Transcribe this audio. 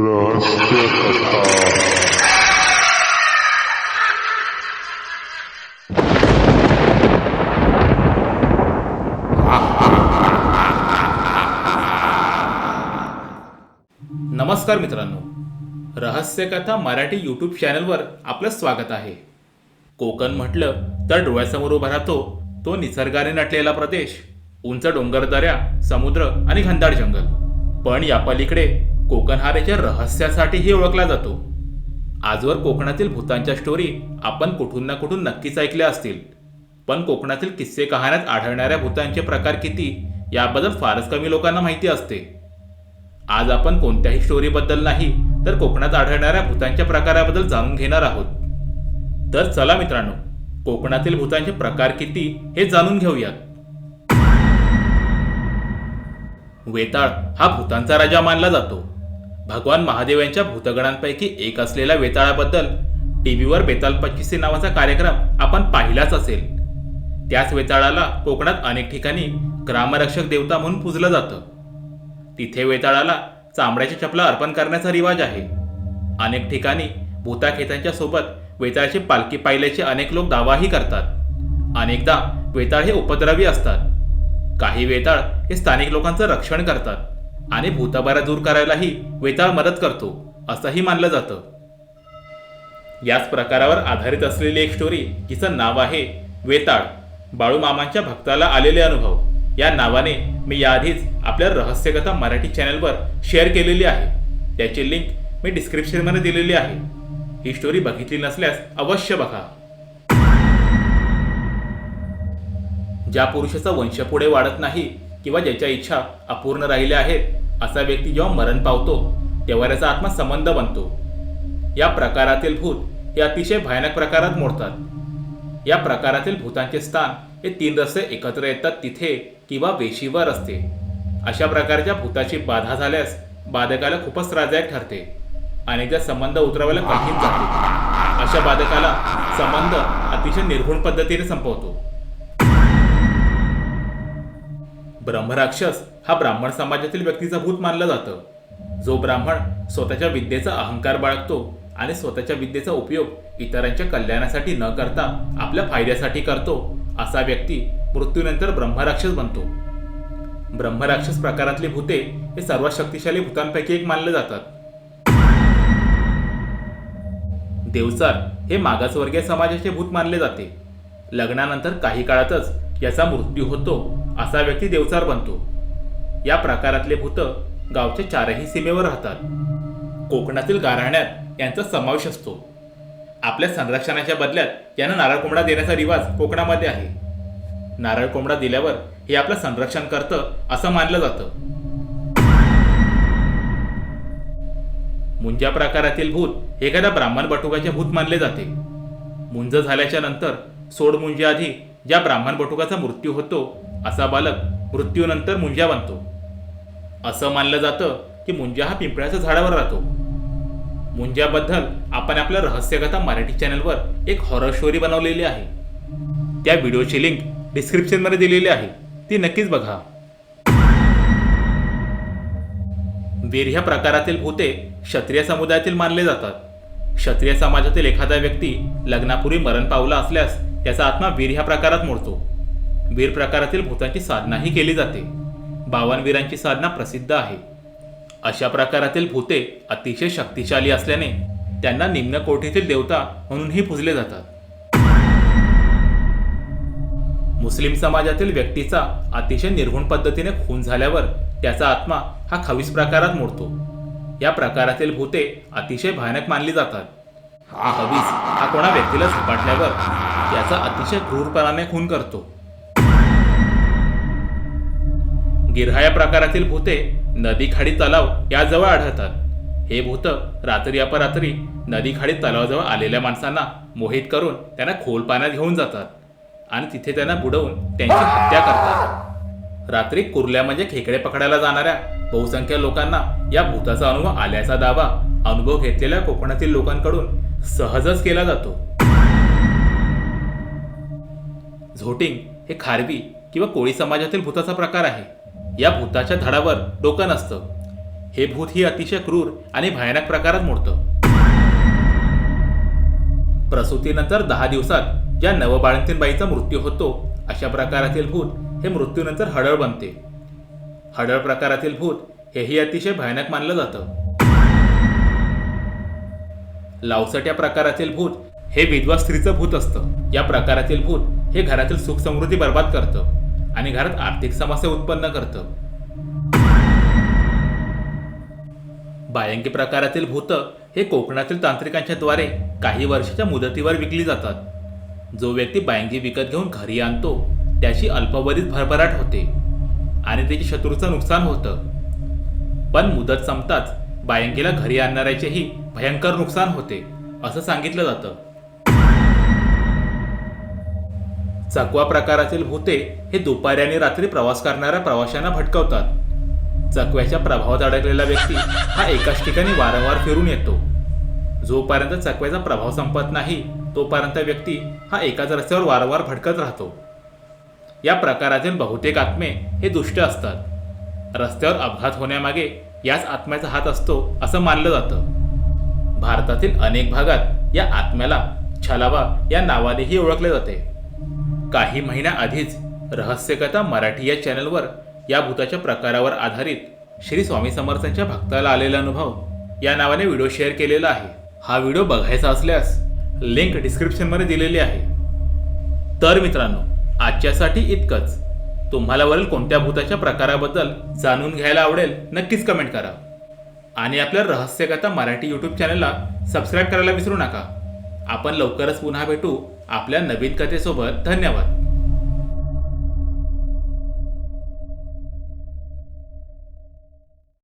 रहस्य कथा नमस्कार मित्रांनो. रहस्यकथा मराठी यूट्यूब चॅनलवर आपलं स्वागत आहे. कोकण म्हटलं तर डोळ्यासमोर उभा राहतो तो निसर्गाने नटलेला प्रदेश उंच डोंगरदऱ्या समुद्र आणि घनदाट जंगल. पण या पलीकडे कोकण हा त्याच्या रहस्यासाठीही ओळखला जातो. आजवर कोकणातील भूतांच्या स्टोरी आपण कुठून ना कुठून नक्कीच ऐकल्या असतील. पण कोकणातील किस्से कहाण्यात आढळणाऱ्या भूतांचे प्रकार किती याबद्दल फारच कमी लोकांना माहिती असते. आज आपण कोणत्याही स्टोरीबद्दल नाही तर कोकणात आढळणाऱ्या भूतांच्या प्रकाराबद्दल जाणून घेणार आहोत. तर चला मित्रांनो कोकणातील भूतांचे प्रकार किती हे जाणून घेऊयात. वेताळ हा भूतांचा राजा मानला जातो. भगवान महादेव यांच्या भूतगणांपैकी एक असलेल्या वेताळाबद्दल टी व्हीवर बेताल पच्चीसी नावाचा कार्यक्रम आपण पाहिलाच असेल. त्याच वेताळाला कोकणात अनेक ठिकाणी ग्रामरक्षक देवता म्हणून पूजलं जातं. तिथे वेताळाला चामड्याच्या चपला अर्पण करण्याचा रिवाज आहे. अनेक ठिकाणी भूताखेतांच्या सोबत वेताळाची पालखी पाहिल्याचे अनेक लोक दावाही करतात. अनेकदा वेताळ हे उपद्रवी असतात. काही वेताळ हे स्थानिक लोकांचं रक्षण करतात. आणि भूताबारा दूर करायलाही वेताळ मदत करतो असंही मानलं जातं. याच प्रकारावर आधारित असलेली एक स्टोरी जिचं नाव आहे वेताळ. बाळू मामांच्या भक्ताला आलेले अनुभव. या नावाने मी याआधीच आपल्या रहस्यकथा मराठी चॅनलवर शेअर केलेली आहे. त्याची लिंक मी डिस्क्रिप्शनमध्ये दिलेली आहे. ही स्टोरी बघितली नसल्यास अवश्य बघा. ज्या पुरुषाचा वंश पुढे वाढत नाही किंवा ज्याच्या इच्छा अपूर्ण राहिल्या आहेत असा व्यक्ती जेव्हा मरण पावतो तेव्हा त्याचा आत्मा संबंध बनतो. या प्रकारातील भूत हे अतिशय भयानक प्रकारात मोडतात. या प्रकारातील भूतांचे स्थान हे तीन रस्ते एकत्र येतात तिथे किंवा वेशीवर असते. अशा प्रकारच्या भूताची बाधा झाल्यास बाधकाला खूपच त्रासदायक ठरते अनेकदा संबंध उतरवायला कठीण जाते. अशा बाधकाला संबंध अतिशय निर्घुण पद्धतीने संपवतो. ब्रह्मराक्षस हा ब्राह्मण समाजातील व्यक्तीचा भूत मानलं जातं. जो ब्राह्मण स्वतःच्या विद्येचा अहंकार बाळगतो आणि स्वतःच्या विद्येचा उपयोग इतरांच्या कल्याणासाठी न करता आपल्या फायद्यासाठी करतो असा व्यक्ती मृत्यूनंतर ब्रह्मराक्षस बनतो. ब्रह्मराक्षस प्रकारातली भूते हे सर्वात शक्तिशाली भूतांपैकी एक मानले जातात. देवचार हे मागासवर्गीय समाजाचे भूत मानले जाते. लग्नानंतर काही काळातच याचा मृत्यू होतो असा व्यक्ती देवचार बनतो. या प्रकारातले भूत गावच्या चारही सीमेवर राहतात. कोकणातील गाराण्यात यांचा समावेश असतो. आपल्या संरक्षणाच्या बदल्यात यांना नारळ कोंबडा देण्याचा रिवाज कोकणामध्ये आहे. नारळ कोंबडा दिल्यावर हे आपलं संरक्षण करतं असं मानलं जातं. मुंजा प्रकारातील भूत एखाद्या ब्राह्मण बटुकाचे भूत मानले जाते. मुंज झाल्याच्यानंतर सोड मुंजाआधी ज्या ब्राह्मण बटुकाचा मृत्यू होतो असा बालक मृत्यूनंतर मुंजा बनतो असं मानलं जातं की मुंजा हा पिंपळाच्या झाडावर राहतो. मुंजाबद्दल आपण आपल्या रहस्यकथा मराठी चॅनलवर एक हॉरर स्टोरी बनवलेली आहे. त्या व्हिडिओची लिंक डिस्क्रिप्शनमध्ये दिलेली आहे. ती नक्कीच बघा. वीर ह्या प्रकारातील भूते क्षत्रिय समुदायातील मानले जातात. क्षत्रिय समाजातील एखादा व्यक्ती लग्नापूर्वी मरण पावला असल्यास त्याचा आत्मा वीर ह्या प्रकारात मोडतो. वीर प्रकारातील भूतांची साधनाही केली जाते. बावनवीरांची साधना प्रसिद्ध आहे. अशा प्रकारातील भूते अतिशय शक्तिशाली असल्याने त्यांना निम्न कोठीतील देवता म्हणूनही पूजले जातात. मुस्लिम समाजातील व्यक्तीचा अतिशय निर्गुण पद्धतीने खून झाल्यावर त्याचा आत्मा हा खवीस प्रकारात मोडतो. या प्रकारातील भूते अतिशय भयानक मानली जातात. हा खवीस हा कोणा व्यक्तीला झपाटल्यावर त्याचा अतिशय क्रूरपणाने खून करतो. गिरहाया प्रकारातील भूते नदी खाडी तलाव याजवळ आढळतात. हे भूत रात्री अपरात्री नदी खाडी तलावाजवळ आलेल्या माणसांना मोहित करून त्यांना खोल पाण्यात घेऊन जातात आणि तिथे त्यांना बुडवून त्यांची हत्या करतात. रात्री कुर्ल्या म्हणजे खेकडे पकडायला जाणाऱ्या बहुसंख्य लोकांना या भूताचा अनुभव आल्याचा दावा अनुभव घेतलेल्या कोकणातील लोकांकडून सहजच केला जातो. झोटिंग हे खारवी किंवा कोळी समाजातील भूताचा प्रकार आहे. या भूताच्या धडावर डोकं नसतं. हे भूत ही अतिशय क्रूर आणि भयानक प्रकारात मोडतं. प्रसूतीनंतर दहा दिवसात ज्या नवबाळंतीन बाईचा मृत्यू होतो अशा प्रकारातील भूत हे मृत्यूनंतर हडळ बनते. हडळ प्रकारातील भूत हेही अतिशय भयानक मानलं जातं. लावसट्या प्रकारातील भूत हे विधवा स्त्रीचं भूत असतं. या प्रकारातील भूत हे घरातील सुख समृद्धी बर्बाद करतं. आणि घरात आर्थिक समस्या उत्पन्न करतं. बायंकी प्रकारातील भूत हे कोकणातील तांत्रिकांच्या द्वारे काही वर्षाच्या मुदतीवर विकली जातात. जो व्यक्ती बायंगी विकत घेऊन घरी आणतो त्याची अल्पावधीत भरभराट होते आणि त्याची शत्रूचं नुकसान होतं. पण मुदत संपताच बायंगीला घरी आणणाऱ्याचेही भयंकर नुकसान होते असं सांगितलं जातं. चकवा प्रकारातील भूते हे दुपारी आणि रात्री प्रवास करणाऱ्या प्रवाशांना भटकवतात. चकव्याच्या प्रभावात अडकलेला व्यक्ती हा एकाच ठिकाणी वारंवार फिरून येतो. जोपर्यंत चकव्याचा प्रभाव संपत नाही तोपर्यंत व्यक्ती हा एकाच रस्त्यावर वारंवार भटकत राहतो. या प्रकारातील बहुतेक आत्मे हे दुष्ट असतात. रस्त्यावर अपघात होण्यामागे याच आत्म्याचा हात असतो असं मानलं जातं. भारतातील अनेक भागात या आत्म्याला छलावा या नावानेही ओळखले जाते. काही महिन्याआधीच रहस्यकथा मराठी या चॅनलवर या भूताच्या प्रकारावर आधारित श्री स्वामी समर्थांच्या भक्ताला आलेला अनुभव या नावाने व्हिडिओ शेअर केलेला आहे. हा व्हिडिओ बघायचा असल्यास लिंक डिस्क्रिप्शनमध्ये दिलेली आहे. तर मित्रांनो आजच्यासाठी इतकंच. तुम्हाला वरील कोणत्या भूताच्या प्रकाराबद्दल जाणून घ्यायला आवडेल नक्कीच कमेंट करा. आणि आपल्या रहस्यकथा मराठी यूट्यूब चॅनलला सबस्क्राईब करायला विसरू नका. आपण लवकरच पुन्हा भेटू आपल्या नवीन कथेसोबत धन्यवाद.